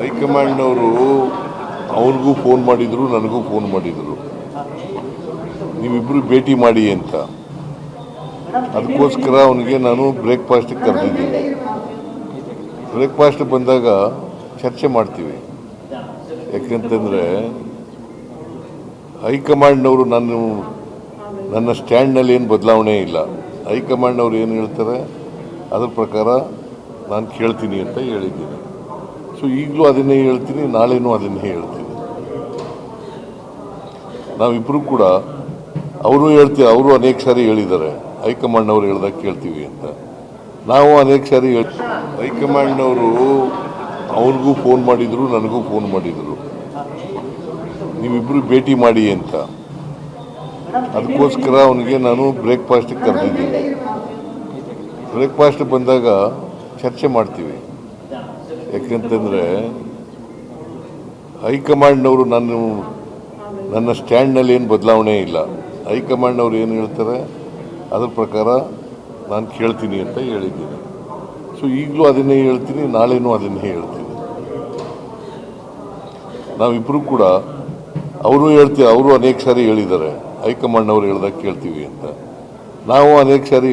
ಹೈಕಮಾಂಡ್ನವರು ಅವ್ರಿಗೂ ಫೋನ್ ಮಾಡಿದರು, ನನಗೂ ಫೋನ್ ಮಾಡಿದರು. ನೀವಿಬ್ಬರು ಭೇಟಿ ಮಾಡಿ ಅಂತ. ಅದಕ್ಕೋಸ್ಕರ ಅವನಿಗೆ ನಾನು ಬ್ರೇಕ್ಫಾಸ್ಟಿಗೆ ಕರೆದಿದ್ದೀನಿ. ಬ್ರೇಕ್ಫಾಸ್ಟ್ ಬಂದಾಗ ಚರ್ಚೆ ಮಾಡ್ತೀವಿ. ಯಾಕೆಂತಂದರೆ ಹೈಕಮಾಂಡ್ನವರು ನಾನು, ನನ್ನ ಸ್ಟ್ಯಾಂಡ್ನಲ್ಲಿ ಏನು ಬದಲಾವಣೆ ಇಲ್ಲ. ಹೈಕಮಾಂಡ್ನವ್ರು ಏನು ಹೇಳ್ತಾರೆ? ಅದ್ರ ಪ್ರಕಾರ ನಾನು ಕೇಳ್ತೀನಿ ಅಂತ ಹೇಳಿದ್ದೀನಿ. ಸೊ ಈಗಲೂ ಅದನ್ನೇ ಹೇಳ್ತೀನಿ, ನಾಳೆನೂ ಅದನ್ನೇ ಹೇಳ್ತೀನಿ. ನಾವಿಬ್ಬರು ಕೂಡ, ಅವರು ಹೇಳ್ತೀವಿ, ಅವರು ಅನೇಕ ಸಾರಿ ಹೇಳಿದ್ದಾರೆ. ಹೈಕಮಾಂಡ್ನವ್ರು ಹೇಳ್ದಾಗ ಕೇಳ್ತೀವಿ ಅಂತ. ನಾವು ಅನೇಕ ಸಾರಿ ಹೇಳ್, ಹೈಕಮಾಂಡ್ನವರು ಅವ್ರಿಗೂ ಫೋನ್ ಮಾಡಿದರು, ನನಗೂ ಫೋನ್ ಮಾಡಿದರು. ನೀವಿಬ್ಬರು ಭೇಟಿ ಮಾಡಿ ಅಂತ. ಅದಕ್ಕೋಸ್ಕರ ಅವನಿಗೆ ನಾನು ಬ್ರೇಕ್ಫಾಸ್ಟಿಗೆ ಕರೆದಿದ್ದೀನಿ. ಬ್ರೇಕ್ಫಾಸ್ಟ್ ಬಂದಾಗ ಚರ್ಚೆ ಮಾಡ್ತೀವಿ. ಯಾಕೆಂತಂದರೆ ಹೈಕಮಾಂಡ್ನವರು ನಾನು ನನ್ನ ಸ್ಟ್ಯಾಂಡ್ನಲ್ಲಿ ಏನು ಬದಲಾವಣೆ ಇಲ್ಲ. ಹೈಕಮಾಂಡ್ನವ್ರು ಏನು ಹೇಳ್ತಾರೆ? ಅದ್ರ ಪ್ರಕಾರ ನಾನು ಕೇಳ್ತೀನಿ ಅಂತ ಹೇಳಿದ್ದೀನಿ. ಸೊ ಈಗಲೂ ಅದನ್ನೇ ಹೇಳ್ತೀನಿ, ನಾಳೆನೂ ಅದನ್ನೇ ಹೇಳ್ತೀನಿ. ನಾವಿಬ್ಬರು ಕೂಡ ಅವರು ಹೇಳ್ತೀವಿ ಅವರು ಅನೇಕ ಸಾರಿ ಹೇಳಿದ್ದಾರೆ. ಹೈಕಮಾಂಡ್ನವ್ರು ಹೇಳ್ದಾಗ ಕೇಳ್ತೀವಿ ಅಂತ. ನಾವು ಅನೇಕ ಸಾರಿ